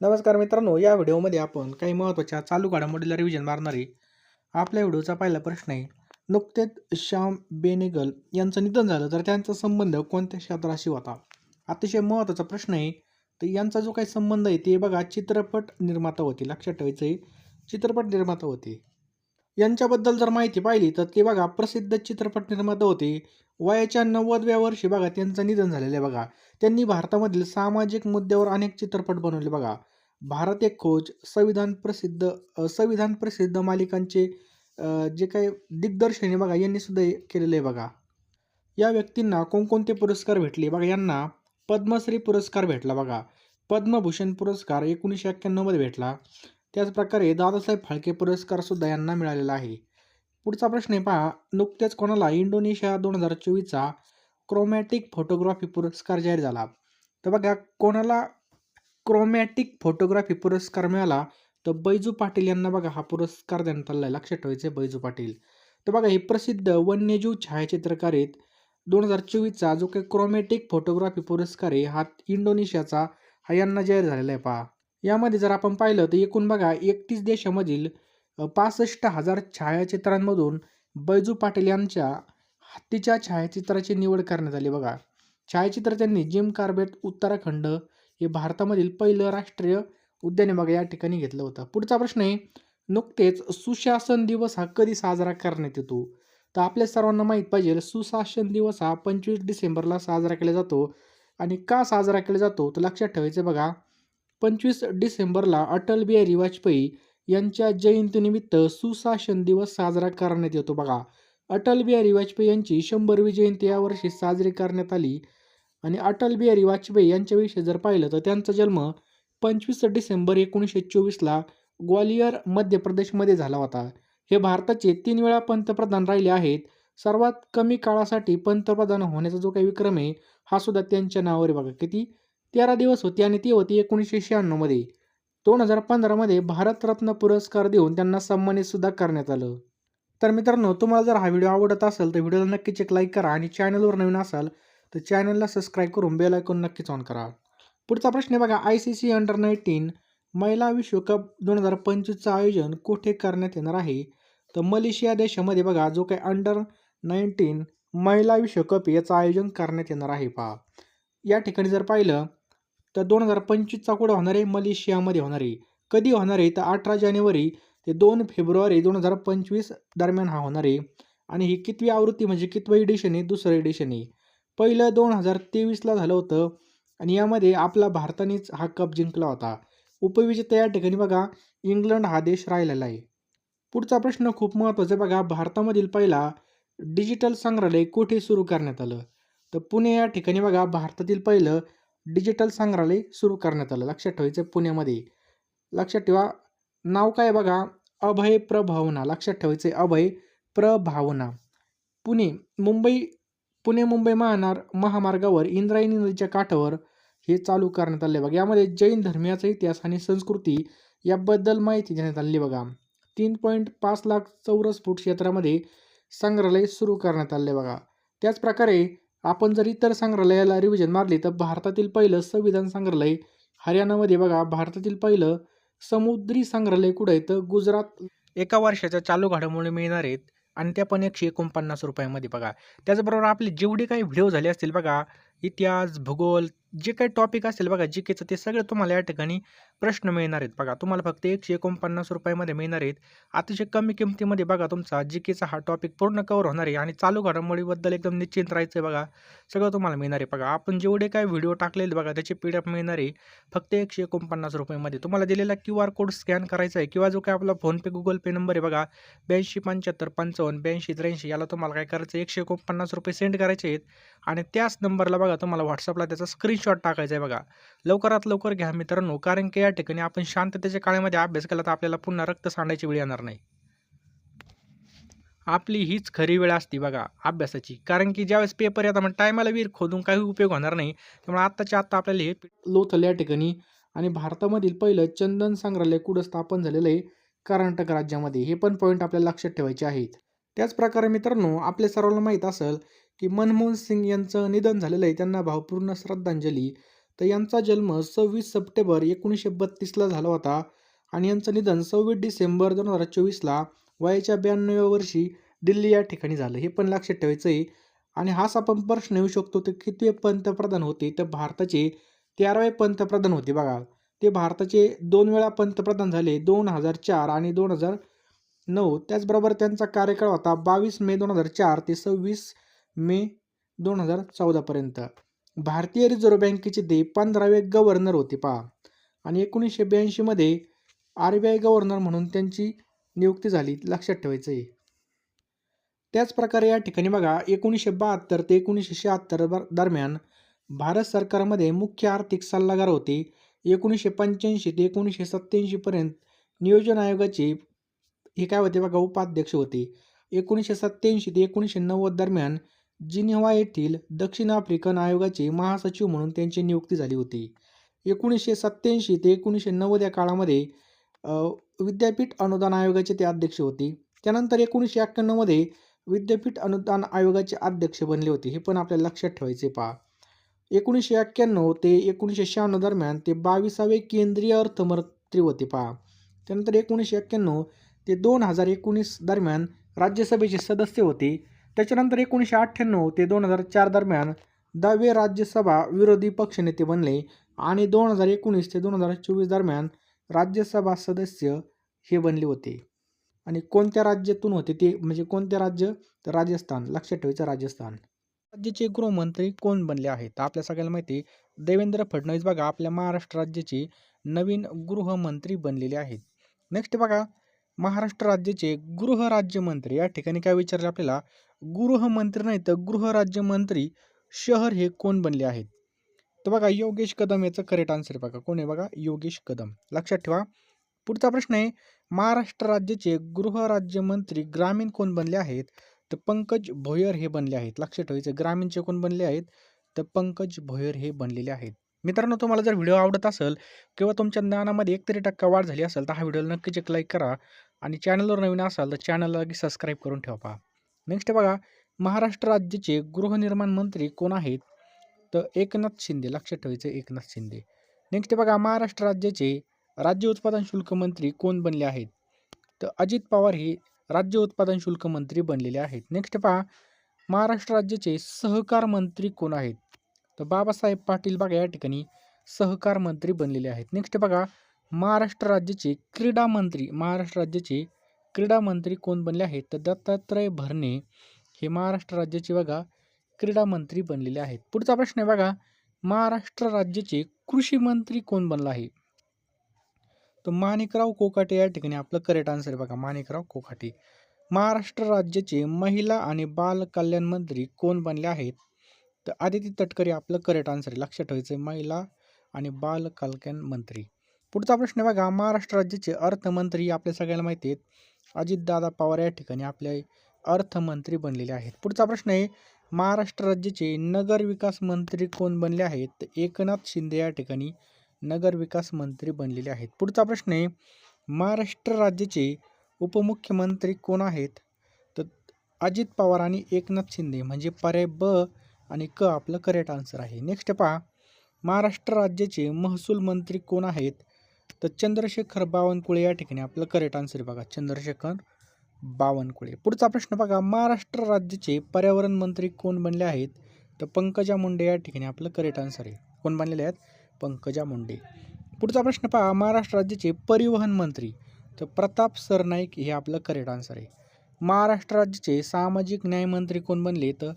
नमस्कार मित्रांनो या व्हिडिओमध्ये आपण काही महत्त्वाच्या चालू घडामोडीला रिव्हिजन मारणारे. आपल्या व्हिडिओचा पहिला प्रश्न आहे नुकतेच श्याम बेनेगल यांचं निधन झालं तर त्यांचा संबंध कोणत्या क्षेत्राशी होता? अतिशय महत्त्वाचा प्रश्न आहे. तर यांचा जो काही संबंध आहे ते बघा चित्रपट निर्माता होते लक्षात ठेवायचं आहे चित्रपट निर्माता होते. यांच्याबद्दल जर माहिती पाहिली तर ते बघा प्रसिद्ध चित्रपट निर्माता होते. वयाच्या नव्वदव्या वर्षी बघा त्यांचं निधन झालेलं आहे बघा. त्यांनी भारतामधील सामाजिक मुद्द्यावर अनेक चित्रपट बनवले बघा. भारत एक खोज संविधान प्रसिद्ध संविधान प्रसिद्ध मालिकांचे जे काही दिग्दर्शन आहे बघा यांनी सुद्धा केलेलं आहे बघा. या व्यक्तींना कोणकोणते पुरस्कार भेटले? बघा यांना पद्मश्री पुरस्कार भेटला बघा. पद्मभूषण पुरस्कार एकोणीसशे एक्क्याण्णवमध्ये भेटला. त्याचप्रकारे दादासाहेब फाळके पुरस्कारसुद्धा यांना मिळालेला आहे. पुढचा प्रश्न आहे पहा. नुकत्याच कोणाला इंडोनेशिया दोन हजार चोवीसचा क्रोमॅटिक फोटोग्राफी पुरस्कार जाहीर झाला. तर बघा कोणाला क्रोमॅटिक फोटोग्राफी पुरस्कार मिळाला तर बैजू पाटील यांना बघा हा पुरस्कार देण्यात आला आहे. लक्षात ठेवायचं बैजू पाटील. तर बघा हे प्रसिद्ध वन्यजीव छायाचित्रकार दोन हजार चोवीसचा जो काही क्रोमॅटिक फोटोग्राफी पुरस्कार आहे हा इंडोनेशियाचा हा यांना जाहीर झालेला आहे पहा. यामध्ये जर आपण पाहिलं तर एकूण बघा एकतीस देशामधील पासष्ट हजार छायाचित्रांमधून बैजू पाटील यांच्या हत्तीच्या छायाचित्राची निवड करण्यात आली बघा. छायाचित्र त्यांनी जिम कार्बेट उत्तराखंड हे भारतामधील पहिलं राष्ट्रीय उद्यान बघा या ठिकाणी घेतलं होतं. पुढचा प्रश्न आहे नुकतेच सुशासन दिवस हा कधी साजरा करण्यात येतो? तर आपल्या सर्वांना माहीत पाहिजे सुशासन दिवस हा पंचवीस डिसेंबरला साजरा केला जातो. आणि का साजरा केला जातो? तर लक्षात ठेवायचं बघा पंचवीस डिसेंबरला अटल बिहारी वाजपेयी यांच्या जयंतीनिमित्त सुशासन दिवस साजरा करण्यात येतो बघा. अटल बिहारी वाजपेयी यांची शंभरवी जयंती यावर्षी साजरी करण्यात आली. आणि अटल बिहारी वाजपेयी यांच्याविषयी जर पाहिलं तर त्यांचा जन्म पंचवीस डिसेंबर एकोणीसशे चोवीसला ग्वालियर मध्य प्रदेशमध्ये झाला होता. हे भारताचे तीन वेळा पंतप्रधान राहिले आहेत. सर्वात कमी काळासाठी पंतप्रधान होण्याचा जो काही विक्रम आहे हा सुद्धा त्यांच्या नावावर बघा. किती? तेरा दिवस होते आणि ती होती एकोणीसशे शहाण्णवमध्ये दोन हजार पंधरामध्ये भारतरत्न पुरस्कार देऊन त्यांना सन्मानितसुद्धा करण्यात आलं. तर मित्रांनो तुम्हाला जर हा व्हिडिओ आवडत असेल तर व्हिडिओला नक्कीच एक लाईक करा आणि चॅनलवर नवीन असाल तर चॅनलला सबस्क्राईब करून बेल आयकॉन नक्कीच ऑन करा. पुढचा प्रश्न आहे बघा I C C under nineteen महिला विश्वकप दोन हजार पंचवीसचं आयोजन कुठे करण्यात येणार आहे? तर मलेशिया देशामध्ये बघा जो काही अंडर नाईन्टीन महिला विश्वकप याचं आयोजन करण्यात येणार आहे पहा. या ठिकाणी जर पाहिलं तर दोन हजार पंचवीसचा कुठं होणार आहे? मलेशियामध्ये होणार आहे. कधी होणार आहे? तर अठरा जानेवारी ते दोन फेब्रुवारी दोन हजार पंचवीस दरम्यान हा होणार आहे. आणि ही कितवी आवृत्ती म्हणजे कितवं एडिशन आहे? दुसरं एडिशन आहे. पहिलं दोन हजार तेवीसला झालं होतं. आणि यामध्ये आपला भारतानेच हा कप जिंकला होता. उपविजेता या ठिकाणी बघा इंग्लंड हा देश राहिलेला आहे. पुढचा प्रश्न खूप महत्त्वाचा बघा. भारतामधील पहिला डिजिटल संग्रहालय कुठे सुरू करण्यात आलं? तर पुणे या ठिकाणी बघा भारतातील पहिलं डिजिटल संग्रहालय सुरू करण्यात आलं. लक्षात ठेवायचं पुण्यामध्ये. लक्षात ठेवा नाव काय बघा? अभय प्रभावना. लक्षात ठेवायचे अभय प्रभावना. पुणे मुंबई पुणे मुंबई महानार महामार्गावर इंद्रायणी नदीच्या काठावर हे चालू करण्यात आले. बघा यामध्ये जैन धर्मियाचा इतिहास आणि संस्कृती याबद्दल माहिती देण्यात आली बघा. तीन पॉईंट पाच लाख चौरस फूट क्षेत्रामध्ये संग्रहालय सुरू करण्यात आले बघा. त्याचप्रकारे आपण जर इतर संग्रहालयाला रिव्हिजन मारली तर भारतातील पहिलं संविधान संग्रहालय हरियाणामध्ये बघा. भारतातील पहिलं समुद्री संग्रहालय कुठं आहे? तर गुजरात. एका वर्षाच्या चालू घडामोडी मिळणार आहेत. आणि त्या पण एकशे एकोणपन्नास रुपयामध्ये बघा. त्याचबरोबर आपले जेवढे काही व्हिडिओ झाले असतील बघा इतिहास भूगोल जे काही टॉपिक असेल बघा जी केचं ते सगळं तुम्हाला या ठिकाणी प्रश्न मिळणार आहेत. बघा तुम्हाला फक्त एकशे एकोणपन्नास रुपयामध्ये मिळणार आहेत. अतिशय कमी किमतीमध्ये बघा तुमचा जी केचा हा टॉपिक पूर्ण कवर होणार आहे आणि चालू घडामोडीबद्दल एकदम निश्चिंत राहायचं आहे बघा. सगळं तुम्हाला मिळणार आहे बघा. आपण जेवढे काय व्हिडिओ टाकलेले बघा त्याचे पी डी एफ मिळणार आहे. फक्त एकशे एकोणपन्नास रुपयामध्ये. तुम्हाला दिलेला क्यू आर कोड स्कॅन करायचा आहे किंवा जो काय आपला फोनपे गुगल पे नंबर आहे बघा ब्याऐंशी पंच्याहत्तर पंचावन्न ब्याऐंशी त्र्याऐंशी याला तुम्हाला काय करायचं आहे एकशे एकोणपन्नास रुपये सेंड करायचे आहेत. आणि त्याच नंबरला बघा तुम्हाला व्हॉट्सअपला त्याचा स्क्रीनशॉट टाकायचा आहे बघा. लवकरात लवकर घ्या मित्रांनो कारण की या ठिकाणी आपण शांततेच्या काळामध्ये अभ्यास केला तर आपल्याला पुन्हा रक्त सांडायची वेळ येणार नाही. आपली हीच खरी वेळ असते बघा अभ्यासाची. कारण की ज्यावेळेस पेपर येतात मग टायमाला विहीर खोदून काही उपयोग होणार नाही. त्यामुळे आत्ताच्या आत्ता आपल्याला हे लोथल या ठिकाणी आणि भारतामधील पहिलं चंदन संग्रहालय कुठं स्थापन झालेलं आहे? कर्नाटक राज्यामध्ये. हे पण पॉईंट आपल्याला लक्षात ठेवायचे आहेत. त्याचप्रकारे मित्रांनो आपल्या सर्वांना माहीत असेल की मनमोहन सिंग यांचं निधन झालेलं आहे. त्यांना भावपूर्ण श्रद्धांजली. तर यांचा जन्म सव्वीस सप्टेंबर एकोणीसशे बत्तीसला झाला होता आणि यांचं निधन सव्वीस डिसेंबर दोन हजार चोवीसला वयाच्या ब्याण्णव्या वर्षी दिल्ली या ठिकाणी झालं. हे पण लक्षात ठेवायचं आहे आणि हाच आपण प्रश्न येऊ शकतो ते कितवे पंतप्रधान होते? तर भारताचे तेरावे पंतप्रधान होते बघा. ते भारताचे दोन वेळा पंतप्रधान झाले दोन हजार चार आणि दोन हजार नऊ. त्याचबरोबर त्यांचा कार्यकाळ होता बावीस मे दोन हजार चार ते सव्वीस मे दोन हजार चौदापर्यंत भारतीय रिझर्व्ह बँकेचे ते पंधरावे गव्हर्नर होते पहा. आणि एकोणीसशे ब्याऐंशीमध्ये आर बी आय गव्हर्नर म्हणून त्यांची नियुक्ती झाली लक्षात ठेवायचं आहे. त्याचप्रकारे या ठिकाणी बघा एकोणीसशे बहात्तर ते एकोणीसशे शहात्तर दरम्यान भारत सरकारमध्ये मुख्य आर्थिक सल्लागार होते. एकोणीसशे पंच्याऐंशी ते एकोणीसशे सत्त्याऐंशीपर्यंत नियोजन आयोगाचे हे काय होते बघा उपाध्यक्ष होते. एकोणीसशे सत्त्याऐंशी ते एकोणीसशे नव्वद दरम्यान जिनिव्हा येथील दक्षिण आफ्रिकन आयोगाचे महासचिव म्हणून त्यांची नियुक्ती झाली होती. एकोणीसशे सत्त्याऐंशी ते एकोणीसशे नव्वद या काळामध्ये विद्यापीठ अनुदान आयोगाचे ते अध्यक्ष होते. त्यानंतर एकोणीसशे एक्क्याण्णवमध्ये विद्यापीठ अनुदान आयोगाचे अध्यक्ष बनले होते. हे पण आपल्याला लक्षात ठेवायचे पहा. एकोणीसशे एक्क्याण्णव ते एकोणीसशे शहाण्णव दरम्यान ते बावीसावे केंद्रीय अर्थमंत्री होते पहा. त्यानंतर एकोणीसशे एक्क्याण्णव ते दोन हजार एकोणीस दरम्यान राज्यसभेचे सदस्य होते. त्याच्यानंतर एकोणीसशे अठ्ठ्याण्णव ते दोन हजार चार दरम्यान दहावे राज्यसभा विरोधी पक्षनेते बनले आणि दोन हजार एकोणीस ते दोन हजार चोवीस दरम्यान राज्यसभा सदस्य हे बनले होते. आणि कोणत्या राज्यातून होते ते म्हणजे कोणत्या राज्य? तर राजस्थान. लक्षात ठेवायचं राजस्थान. राज्याचे गृहमंत्री कोण बनले आहेत? आपल्या सगळ्याला माहिती आहे, देवेंद्र फडणवीस. बघा आपल्या महाराष्ट्र राज्याचे नवीन गृहमंत्री बनलेले आहेत. नेक्स्ट बघा महाराष्ट्र राज्याचे गृहराज्यमंत्री या ठिकाणी काय विचारले आपल्याला? गृहमंत्री नाही तर गृहराज्यमंत्री शहर हे कोण बनले आहेत? तर बघा योगेश कदम याचं करेक्ट आन्सर बघा. कोण आहे बघा? योगेश कदम. लक्षात ठेवा. पुढचा प्रश्न आहे महाराष्ट्र राज्याचे गृहराज्यमंत्री ग्रामीण कोण बनले आहेत? तर पंकज भोयर हे बनले आहेत. लक्षात ठेवायचं ग्रामीणचे कोण बनले आहेत? तर पंकज भोयर हे बनलेले आहेत. मित्रांनो तुम्हाला जर व्हिडिओ आवडत असेल किंवा तुमच्या ज्ञानामध्ये एक तरी टक्का वाढ झाली असेल तर हा व्हिडिओला नक्कीच एक लाईक करा. आणि चॅनलवर नवीन असाल तर चॅनलला लगेच सबस्क्राईब करून ठेवा पहा. नेक्स्ट बघा महाराष्ट्र राज्याचे गृहनिर्माण मंत्री कोण आहेत? तर एकनाथ शिंदे लक्षात ठेवायचं एकनाथ शिंदे. नेक्स्ट बघा महाराष्ट्र राज्याचे राज्य उत्पादन शुल्क मंत्री कोण बनले आहेत? तर अजित पवार हे राज्य उत्पादन शुल्क मंत्री बनलेले आहेत. नेक्स्ट पहा महाराष्ट्र राज्याचे सहकार मंत्री कोण आहेत? तर बाबासाहेब पाटील बघा या ठिकाणी सहकार मंत्री बनलेले आहेत. नेक्स्ट बघा महाराष्ट्र राज्याचे क्रीडा मंत्री महाराष्ट्र राज्याचे क्रीडा मंत्री कोण बनले आहेत? तर दत्तात्रय भरणे हे महाराष्ट्र राज्याचे बघा क्रीडा मंत्री बनलेले आहेत. पुढचा प्रश्न आहे बघा महाराष्ट्र राज्याचे कृषी मंत्री कोण बनला आहे? तर माणिकराव कोकाटे या ठिकाणी आपलं करेक्ट आन्सर आहे बघा माणिकराव कोकाटे. महाराष्ट्र राज्याचे महिला आणि बाल कल्याण मंत्री कोण बनले आहेत? तर आदिती तटकरे आपलं करेक्ट आन्सर आहे लक्षात ठेवायचं आहे महिला आणि बाल कल्याण मंत्री. पुढचा प्रश्न बघा. महाराष्ट्र राज्याचे अर्थमंत्री आपल्या सगळ्यांना माहिती आहेत. अजितदादा पवार या ठिकाणी आपले अर्थमंत्री बनलेले आहेत. पुढचा प्रश्न आहे महाराष्ट्र राज्याचे नगर विकास मंत्री कोण बनले आहेत? एकनाथ शिंदे या ठिकाणी नगर विकास मंत्री बनलेले आहेत. पुढचा प्रश्न आहे महाराष्ट्र राज्याचे उपमुख्यमंत्री कोण आहेत? तर अजित पवार आणि एकनाथ शिंदे म्हणजे पर्याय ब आणि क आपलं करेक्ट आन्सर आहे. नेक्स्ट पहा महाराष्ट्र राज्याचे महसूल मंत्री कोण आहेत? तर चंद्रशेखर बावनकुळे या ठिकाणी आपलं करेक्ट आन्सर आहे बघा. चंद्रशेखर बावनकुळे. पुढचा प्रश्न बघा महाराष्ट्र राज्याचे पर्यावरण मंत्री कोण बनले आहेत? तर पंकजा मुंडे या ठिकाणी आपलं करेक्ट आन्सर आहे. कोण बनलेले आहेत? पंकजा मुंडे. पुढचा प्रश्न पहा महाराष्ट्र राज्याचे परिवहन मंत्री. तर प्रताप सरनाईक हे आपलं करेक्ट आन्सर आहे. महाराष्ट्र राज्याचे सामाजिक न्यायमंत्री कोण बनले? तर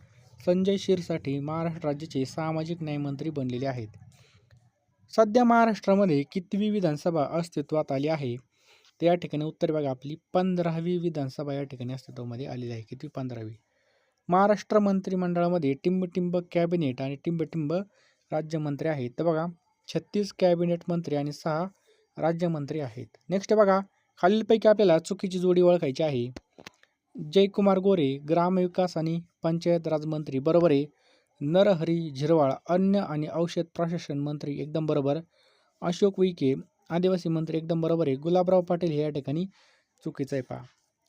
संजय शिरसाठी महाराष्ट्र राज्याचे सामाजिक न्यायमंत्री बनलेले आहेत. सध्या महाराष्ट्रामध्ये कितवी विधानसभा अस्तित्वात आली आहे? तर या ठिकाणी उत्तर बघा. आपली पंधरावी विधानसभा या ठिकाणी अस्तित्वामध्ये आलेली आहे. कितवी? पंधरावी. महाराष्ट्र मंत्रिमंडळामध्ये टिंबटिंब कॅबिनेट आणि टिंबटिंब राज्यमंत्री आहेत. तर बघा छत्तीस कॅबिनेट मंत्री आणि सहा राज्यमंत्री आहेत. नेक्स्ट बघा. खालीलपैकी आपल्याला चुकीची जोडी ओळखायची आहे. जयकुमार गोरे ग्रामविकास आणि पंचायत राजमंत्री बरोबर आहे. नरहरी झिरवाळ अन्न आणि औषध प्रशासन मंत्री एकदम बरोबर. अशोक विके आदिवासी मंत्री एकदम बरोबर आहे. गुलाबराव पाटील हे या ठिकाणी चुकीचं आहे पहा.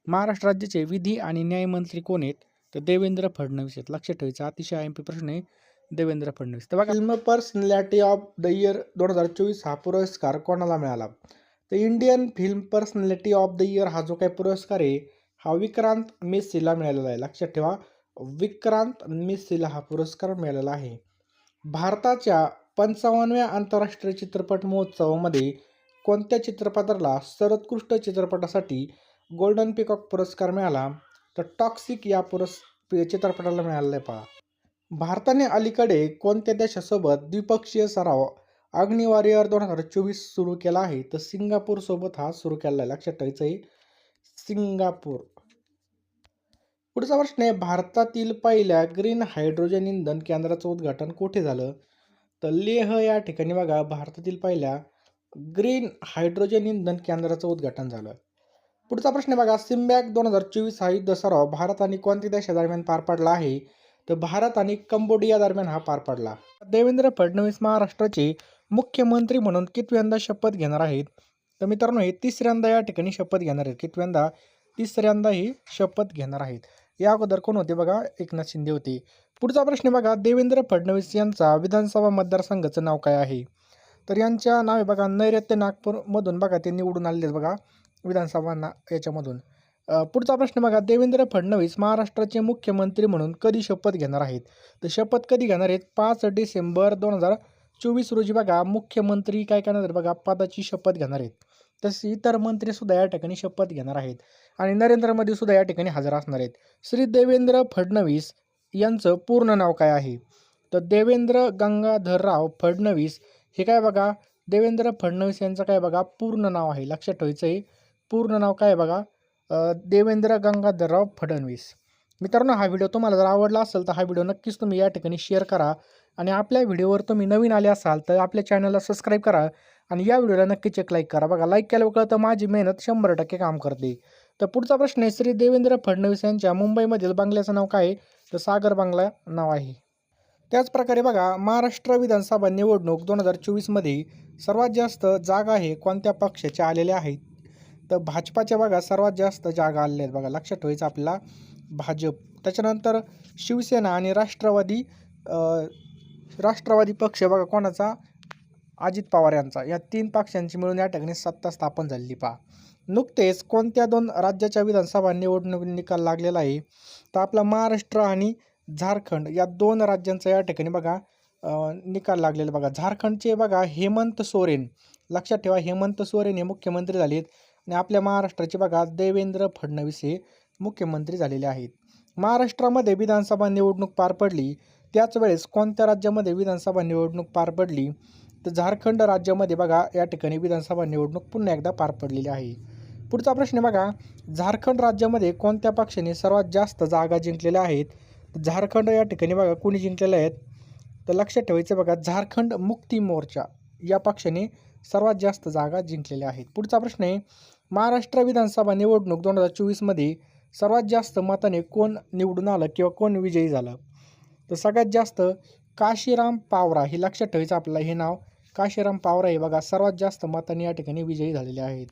महाराष्ट्र राज्याचे विधी आणि न्यायमंत्री कोण आहेत? तर देवेंद्र फडणवीस आहेत. लक्षात ठेवायचा अतिशय आय एम पी प्रश्न आहे. देवेंद्र फडणवीस. तर बघा. Film personality of the year दोन हजार चोवीस हा पुरस्कार कोणाला मिळाला? तर Indian film personality of the year हा जो काही पुरस्कार आहे हा विक्रांत मेस्सीला मिळालेला आहे. लक्षात ठेवा. विक्रांत मेस्सीला हा पुरस्कार मिळालेला आहे. भारताच्या पंचावन्नव्या आंतरराष्ट्रीय चित्रपट महोत्सवामध्ये कोणत्या चित्रपटाला सर्वोत्कृष्ट चित्रपटासाठी गोल्डन पिकॉक पुरस्कार मिळाला? तर टॉक्सिक या पुरस् चित्रपटाला मिळालेला आहे पहा. भारताने अलीकडे कोणत्या देशासोबत द्विपक्षीय सराव अग्निवॉरियर दोन हजार चोवीस सुरू केला आहे? तर सिंगापूरसोबत हा सुरू केला आहे. लक्षात ठेवायचं आहे. सिंगापूर पुढचा प्रश्न आहे भारतातील पहिल्या ग्रीन हायड्रोजन इंधन केंद्राचं उद्घाटन कोठे झालं? तर लेह या ठिकाणी बघा भारतातील पहिल्या ग्रीन हायड्रोजन इंधन केंद्राचं उद्घाटन झालं. पुढचा प्रश्न बघा सिम्बॅक दोन हजार चोवीस हा युद्ध सराव भारत आणि कोणत्या देशादरम्यान पार पडला आहे? तर भारत आणि कंबोडिया दरम्यान हा पार पडला. देवेंद्र फडणवीस महाराष्ट्राचे मुख्यमंत्री म्हणून कितव्यांदा शपथ घेणार आहेत? तर मित्रांनो हे तिसऱ्यांदा या ठिकाणी शपथ घेणार आहेत. कितव्यांदा? तिसऱ्यांदा ही शपथ घेणार आहेत. या अगोदर कोण होते बघा? एकनाथ शिंदे होते. पुढचा प्रश्न बघा देवेंद्र फडणवीस यांचा विधानसभा मतदारसंघाचं नाव काय आहे? तर यांच्या नावे बघा नैऋत्य नागपूरमधून बघा ते निवडून आलेले आहेत बघा विधानसभा ना याच्यामधून पुढचा प्रश्न बघा देवेंद्र फडणवीस महाराष्ट्राचे मुख्यमंत्री म्हणून कधी शपथ घेणार आहेत? तर शपथ कधी घेणार आहेत? पाच डिसेंबर दोन हजार चोवीस रोजी बघा मुख्यमंत्री काय करणार बघा पदाची शपथ घेणार आहेत. तसे इतर मंत्रीसुद्धा या ठिकाणी शपथ घेणार आहेत. आणि नरेंद्र मोदी सुद्धा या ठिकाणी हजर असणार आहेत. श्री देवेंद्र फडणवीस यांचं पूर्ण नाव काय आहे? तर देवेंद्र गंगाधरराव फडणवीस हे काय बघा? देवेंद्र फडणवीस यांचं काय बघा? पूर्ण नाव आहे. लक्षात ठेवायचं आहे पूर्ण नाव काय बघा? देवेंद्र गंगाधरराव फडणवीस. मित्रांनो हा व्हिडिओ तुम्हाला जर आवडला असेल तर हा व्हिडिओ नक्कीच तुम्ही या ठिकाणी शेअर करा. आणि आपल्या व्हिडिओवर तुम्ही नवीन आले असाल तर आपल्या चॅनलला सबस्क्राईब करा. आणि या व्हिडिओला नक्कीच एक लाईक करा. बघा लाईक केल्यावर कळतं माझी मेहनत शंभर टक्के काम करते. तर पुढचा प्रश्न आहे श्री देवेंद्र फडणवीस यांच्या मुंबईमधील बंगल्याचं नाव काय आहे? तर सागर बंगला नाव आहे. त्याचप्रकारे बघा महाराष्ट्र विधानसभा निवडणूक दोन हजार चोवीसमध्ये सर्वात जास्त जागा हे कोणत्या पक्षाच्या आलेल्या आहेत? तर भाजपाच्या बघा सर्वात जास्त जागा आलेल्या आहेत. बघा लक्षात ठेवायचं आपल्याला. भाजप. त्याच्यानंतर शिवसेना आणि राष्ट्रवादी राष्ट्रवादी पक्ष बघा कोणाचा? अजित पवार यांचा. या तीन पक्षांची मिळून या ठिकाणी सत्ता स्थापन झालेली पहा. नुकतेच कोणत्या दोन राज्याच्या विधानसभा निवडणूक निकाल लागलेला आहे? तर आपला महाराष्ट्र आणि झारखंड या दोन राज्यांचा या ठिकाणी बघा निकाल लागलेला बघा. झारखंडचे बघा हेमंत सोरेन. लक्षात ठेवा हेमंत सोरेन हे मुख्यमंत्री झालेत. आणि आपल्या महाराष्ट्राचे बघा देवेंद्र फडणवीस हे मुख्यमंत्री झालेले आहेत. महाराष्ट्रामध्ये विधानसभा निवडणूक पार पडली. त्याच वेळेस कोणत्या राज्यामध्ये विधानसभा निवडणूक पार पडली? तर झारखंड राज्यामध्ये बघा या ठिकाणी विधानसभा निवडणूक पुन्हा एकदा पार पडलेली आहे. पुढचा प्रश्न बघा झारखंड राज्यामध्ये कोणत्या पक्षाने सर्वात जास्त जागा जिंकलेल्या आहेत? झारखंड या ठिकाणी बघा कोणी जिंकलेल्या आहेत? तर लक्षात ठेवायचं बघा झारखंड मुक्ती मोर्चा या पक्षाने सर्वात जास्त जागा जिंकलेल्या आहेत. पुढचा प्रश्न आहे महाराष्ट्र विधानसभा निवडणूक दोन हजार चोवीसमध्ये सर्वात जास्त मताने कोण निवडून आलं किंवा कोण विजयी झालं? तर सगळ्यात जास्त काशीराम पावरा हे लक्षात ठेवायचं आपल्याला हे नाव. काशीराम पावरा हे बघा सर्वात जास्त मताने या ठिकाणी विजयी झालेले आहेत.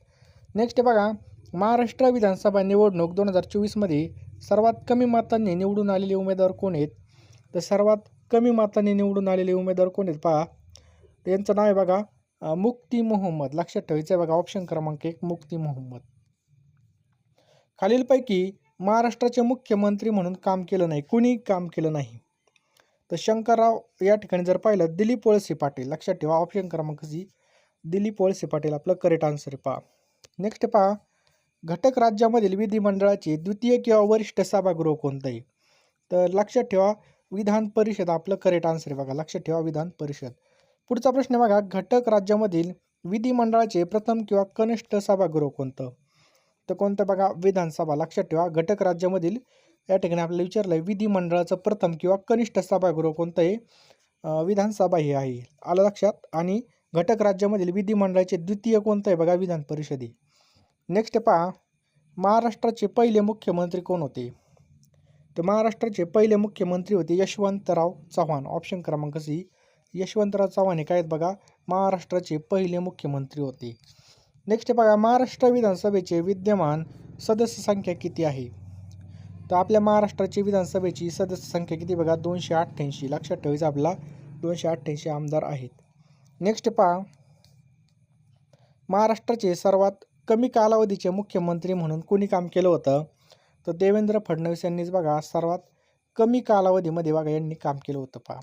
नेक्स्ट बघा महाराष्ट्र विधानसभा निवडणूक दोन हजार चोवीसमध्ये सर्वात कमी मतांनी निवडून आलेले उमेदवार कोण आहेत? तर सर्वात कमी मतांनी निवडून आलेले उमेदवार कोण आहेत पहा? यांचं नाव आहे बघा मुक्ती मोहम्मद. लक्षात ठेवायचं आहे बघा ऑप्शन क्रमांक एक मुक्ती मोहम्मद. खालीलपैकी महाराष्ट्राचे मुख्यमंत्री म्हणून काम केलं नाही कुणी काम केलं नाही. तर शंकरराव या ठिकाणी जर पाहिलं दिलीप वळसे पाटील लक्षात ठेवा ऑप्शन क्रमांक सी दिलीप वळसे पाटील आपलं करेक्ट आन्सर पहा. नेक्स्ट पहा घटक राज्यामधील विधिमंडळाचे द्वितीय किंवा वरिष्ठ सभागृह कोणतं आहे तर लक्षात ठेवा विधान परिषद आपलं करेक्ट आन्सर बघा लक्षात ठेवा विधान परिषद. पुढचा प्रश्न बघा घटक राज्यामधील विधिमंडळाचे प्रथम किंवा कनिष्ठ सभागृह कोणतं? तर कोणतं बघा विधानसभा. लक्षात ठेवा घटक राज्यामधील या ठिकाणी आपल्याला विचारलं आहे विधिमंडळाचं प्रथम किंवा कनिष्ठ सभागृह कोणतं आहे विधानसभा हे आहे. आलं लक्षात? आणि घटक राज्यामधील विधिमंडळाचे द्वितीय कोणतं आहे बघा विधान परिषदे. नेक्स्ट पहा. महाराष्ट्राचे पहिले मुख्यमंत्री कोण होते? तर महाराष्ट्राचे पहिले मुख्यमंत्री होते यशवंतराव चव्हाण. ऑप्शन क्रमांक सी. यशवंतराव चव्हाण हे काय आहेत बघा? महाराष्ट्राचे पहिले मुख्यमंत्री होते. नेक्स्ट बघा महाराष्ट्र विधानसभेचे विद्यमान सदस्य संख्या किती आहे? तर आपल्या महाराष्ट्राची विधानसभेची सदस्य संख्या किती बघा दोनशे अठ्ठ्याऐंशी. लक्षात ठेवायचं आपला दोनशे अठ्ठ्याऐंशी आमदार आहेत. नेक्स्ट पहा महाराष्ट्राचे सर्वात कमी कालावधीचे मुख्यमंत्री म्हणून कोणी काम केलं होतं? तर देवेंद्र फडणवीस यांनीच बघा सर्वात कमी कालावधीमध्ये बघा यांनी काम केलं होतं पहा.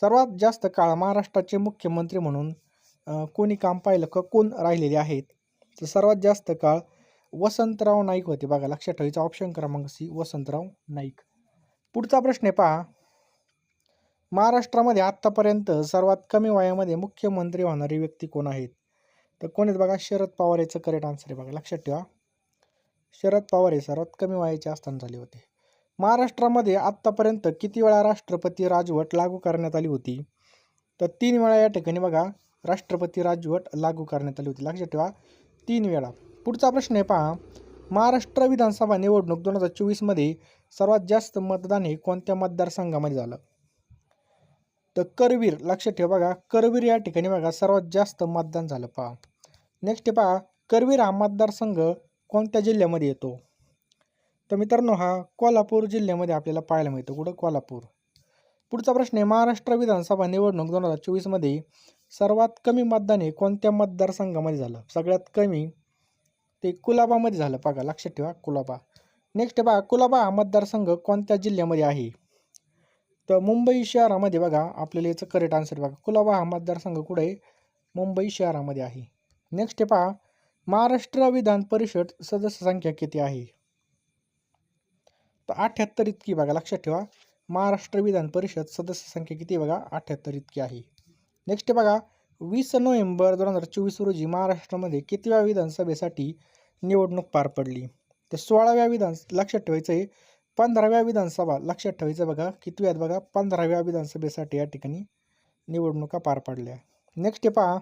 सर्वात जास्त काळ महाराष्ट्राचे मुख्यमंत्री म्हणून कोणी काम पाहिलं का कोण राहिलेले आहेत? तर सर्वात जास्त काळ वसंतराव नाईक होते बघा लक्षात ठेवायचा ऑप्शन क्रमांक सी वसंतराव नाईक. पुढचा प्रश्न आहे पहा. महाराष्ट्रामध्ये आत्तापर्यंत सर्वात कमी वयामध्ये मुख्यमंत्री होणारी व्यक्ती कोण आहेत? तर कोण आहेत बघा? शरद पवार याचं करेक्ट आन्सर आहे बघा लक्षात ठेवा. शरद पवार हे सर्वात कमी वयाचे असताना झाले होते. महाराष्ट्रामध्ये आत्तापर्यंत किती वेळा राष्ट्रपती राजवट लागू करण्यात आली होती? तर तीन वेळा या ठिकाणी बघा राष्ट्रपती राजवट लागू करण्यात आली होती. लक्षात ठेवा तीन वेळा. पुढचा प्रश्न आहे पहा महाराष्ट्र विधानसभा निवडणूक दोन हजार चोवीसमध्ये सर्वात जास्त मतदान हे कोणत्या मतदारसंघामध्ये झालं? तर करवीर लक्षात ठेवा बघा करवीर या ठिकाणी बघा सर्वात जास्त मतदान झालं पहा. नेक्स्ट आहे पहा करवीर हा मतदारसंघ कोणत्या जिल्ह्यामध्ये येतो? तर मित्रांनो हा कोल्हापूर जिल्ह्यामध्ये आपल्याला पाहायला मिळतो. कुठं? कोल्हापूर. पुढचा प्रश्न आहे महाराष्ट्र विधानसभा निवडणूक दोन हजार चोवीसमध्ये सर्वात कमी मतदान हे कोणत्या मतदारसंघामध्ये झालं? सगळ्यात कमी ते कुलाबामध्ये झालं. बघा लक्षात ठेवा कुलाबा. नेक्स्ट बघा कुलाबा हा मतदारसंघ कोणत्या जिल्ह्यामध्ये आहे? तर मुंबई शहरामध्ये बघा आपल्याला याचं करेक्ट आन्सर बघा. कुलाबा हा मतदारसंघ कुठे आहे? मुंबई शहरामध्ये आहे. नेक्स्ट पहा महाराष्ट्र विधान परिषद सदस्य संख्या किती आहे? तर अठ्ठ्याहत्तर इतकी बघा लक्षात ठेवा. महाराष्ट्र विधान परिषद सदस्य संख्या किती बघा? अठ्ठ्याहत्तर इतकी आहे. नेक्स्ट बघा वीस नोव्हेंबर दोन हजार चोवीस रोजी महाराष्ट्रामध्ये कितव्या विधानसभेसाठी निवडणूक पार पडली? तर सोळाव्या विधान लक्षात ठेवायचं आहे पंधराव्या विधानसभा लक्षात ठेवायचं बघा किती आहेत बघा पंधराव्या विधानसभेसाठी या ठिकाणी निवडणुका पार पडल्या. नेक्स्ट पहा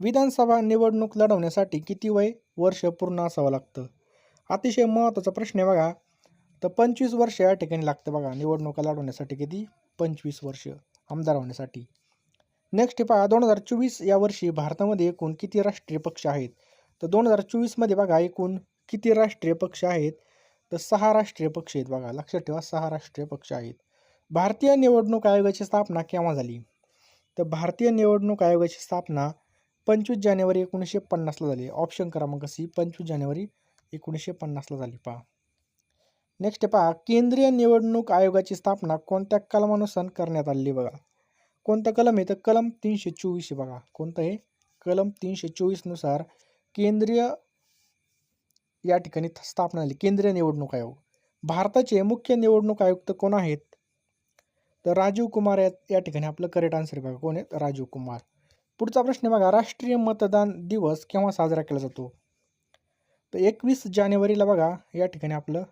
विधानसभा निवडणूक लढवण्यासाठी किती वय वर्ष पूर्ण असावं लागतं? अतिशय महत्त्वाचा प्रश्न आहे बघा. तर पंचवीस वर्ष या ठिकाणी लागतं बघा निवडणुका लढवण्यासाठी किती? पंचवीस वर्ष आमदार होण्यासाठी. नेक्स्ट पहा दोन हजार चोवीस या वर्षी भारतामध्ये एकूण किती राष्ट्रीय पक्ष आहेत? तर दोन हजार चोवीसमध्ये बघा एकूण किती राष्ट्रीय पक्ष आहेत? तर सहा राष्ट्रीय पक्ष आहेत बघा लक्षात ठेवा सहा राष्ट्रीय पक्ष आहेत. भारतीय निवडणूक आयोगाची स्थापना केव्हा झाली? तर भारतीय निवडणूक आयोगाची स्थापना पंचवीस जानेवारी एकोणीसशे पन्नासला झाली. ऑप्शन क्रमांक सी पंचवीस जानेवारी एकोणीसशे पन्नासला झाली पहा. नेक्स्ट पहा केंद्रीय निवडणूक आयोगाची स्थापना कोणत्या कलमानुसार करण्यात आलेली बघा? कोणतं कलम आहे? तर कलम तीनशे चोवीस आहे बघा. कोणतं आहे? कलम तीनशे चोवीसनुसार केंद्रीय या ठिकाणी स्थापना झाली. केंद्रीय निवडणूक आयोग. भारताचे मुख्य निवडणूक आयुक्त कोण आहेत? तर राजीव कुमार या या ठिकाणी आपलं करेक्ट आन्सर बघा. कोण आहेत? राजीव कुमार. पुढचा प्रश्न बघा. राष्ट्रीय मतदान दिवस केव्हा साजरा केला जातो? तर एकवीस जानेवारीला बघा. या ठिकाणी आपलं